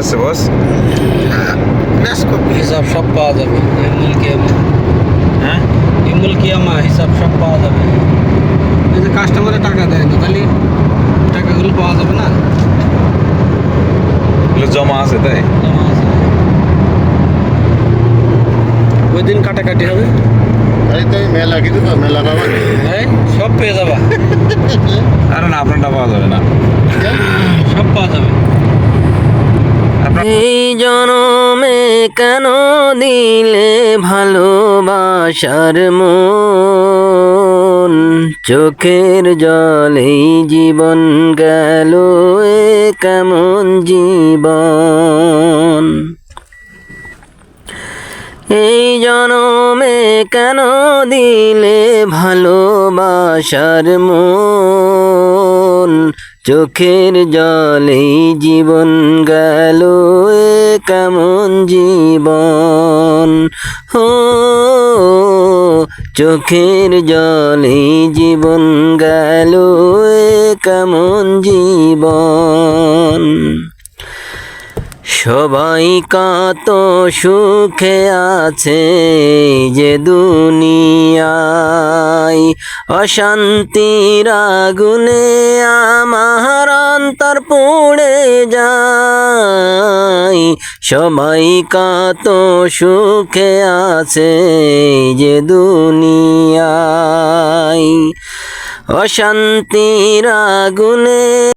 আছে বস হিসাব সব পাওয়া যাবে। ইমুল কিয়ামা হ্যাঁ? ইমুল কিয়ামা হিসাব সব পাওয়া যাবে। এই যে কাস্টমারে টাকা দেয় না তাহলে টাকাগুলো পাওয়া যাবে না? এগুলো জমা আছে তাই? জমা আছে। ওই দিন কাটাকাটি হবে। মেলা কিন্তু তো মেলা এই, সব পেয়ে যাবা। আরে না আপনারটা পাওয়া যাবে না সব পাওয়া যাবে আপনার এই জনমে কেন দিলে ভালোবাসার মন? চোখের জলেই জীবন গেল এ কেমন জীবন? এই জনমে কেন দিলে ভালোবাসার মন? চোখের জলেই জীবন গেল কেমন জীবন? হো চোখের জলে জীবন গেল কেমন জীবন? সবাই কত সুখে আছে যে দুনিয়ায়। অশান্তির আগুনে আমার অন্তর পুড়ে যায়। সবাই কত সুখে আছে যে দুনিয়ায়। অশান্তির আগুনে